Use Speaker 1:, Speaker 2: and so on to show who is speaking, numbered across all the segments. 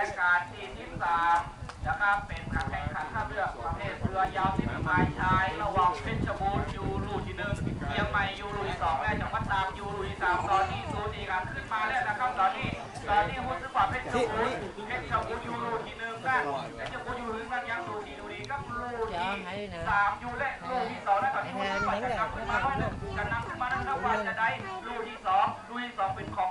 Speaker 1: รายการที่ที่สามนะครับเป็นการแข่งขันท่าเรือประเภทเรือยาวที่มีไม้ชายระหว่างเพชรบูรณ์ยูรูที่หนึ่งเชียงใหม่ยูรูที่สองและจังหวัดตากยูรูที่สามตอนนี้ซูนีกันขึ้นมาแล้วนะครับตอนนี้ตอนนี้หุ้นสึกว่าเพชรบูรณ์เพชรบูรณ์ยูรูที่หนึ่งกันเพชรบูรณ์ยูรูที่มันยังดูดีดูดีก็รูที่สามยูและรูที่สองและตอนนี้หุ้นสึกว่าจะนำขึ้นมาว่าจะนำขึ้นมานะครับว่าจะได้รูที่สองรูที่สองเป็นของ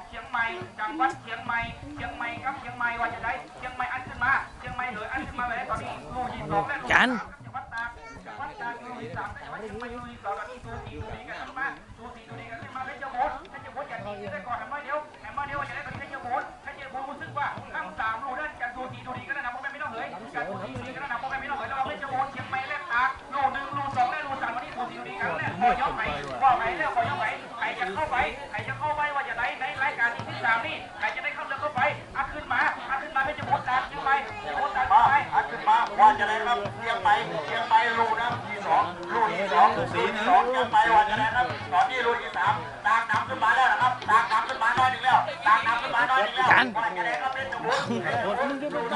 Speaker 1: จังหวัดเชียงใหม่เชียงใหม่ครับเชียงใหม่ว่าจะได้เชียงใหม่อันขึ้นมาเชียงใหม่เลยอันขึ้นมาเลยตอนนี้รูที่สองและรูที่สามจังหวัดตากจังหวัดตากยูรีสามจังหวัดเชียงใหม่ยูรีสองกันนี่ดูสีดูดีกันขึ้นมาดูสีดูดีกันขึ้นมาเพชรบูรณ์เพชรบูรณ์อย่างนี้ได้ก่อนแหมมาเดียวแหมมาเดียวจะได้เป็นเพชรบูรณ์เพชรบูรณ์รู้สึกว่าทั้งสามลูกนั่นจะดูสีดูดีกันนะพ่อแม่ไม่ต้องเหยจะดูสีดูดีกันนะพ่อแม่ไม่ต้องเหยแล้วเราเพชรบูรณ์เชียงใหม่และตากลูกหนึ่งลูกสองและลูกสามวันนี้ดูสีดูดีกันแล้วพอยกไปว่าไปแล้วพอยกไปใครจะเข้าไปใครจะเข้าไปว่าจะได้ในรายการที่ สามนี่ใครจะได้เข้าเรือเข้าไปอัดขึ้นมาอัดขึ้นมาเพชรบูรณ์ตากเชียงใหม่เพชรบูรณ์ตากเชียงใหม่
Speaker 2: อัดขึ้นมาว่าจะได้ครับเชียงใหม่เชียงใหม่รูนะที่สองรูที่สองรูที่สองเชียงใหม่ว่าจะได้ครับตอนนี้รูที่สามตากน้ำขึ้นมาแล้วนะครับตากน้ำขึ้นมาน้อยหนึ่งแล้วตากน้ำขึ้นมาน้อยหนึ่งแล้วว่าจะได้ครับเป็นสมุน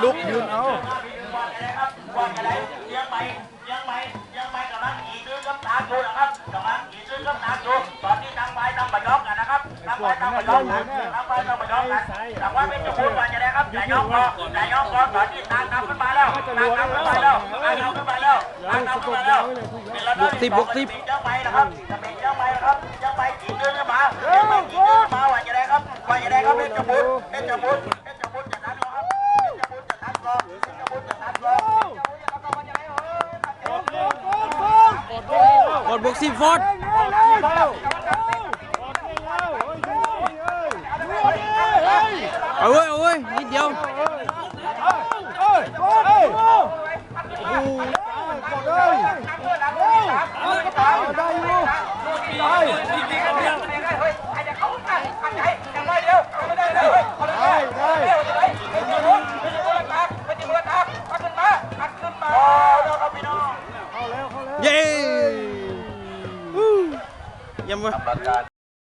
Speaker 3: ลุกยืนเอา
Speaker 2: ว่าจะได้ครับว่าจะได้เชียงใหม่เชียงใหม่เชียงใหม่กำลังขี่ซื้อกับตากอยู่นะครับกำลังขี่ซื้อกับตากอยู่ตอนนี้ตั้งไว้ตั้งบัตรยอกกันนะครับตั้งไว้ตั้งบัตรยอก แต่ว่าเป็นสมุนว่าจะได้ครับใจยอกพอใจยอกพอตอนนี้ตากน้ำขึ้นมาแล้วตากน้ำขึ้นมาแล้วตากน้ำขึ้นมาแล้วตากน้ำขึ้นมาแล้วเป็นระดับที่สองเป็นเจ้าไปนะครับจะเป็นเจ้าไปนะครับเจ้าไปขี่เดินขึ้นมาเจ้าไปขี่เดินขึ้นมาว่าจะได้ครับว่าจะได้ครับเป็นสมุนเป็นสมุนเป็นสมุนจะทันรอครับเป็นสมุนจะทันรอเป็นสมุนจะทันรอ
Speaker 3: กดบวกสิบฟอร์ด เอาเว้ยเ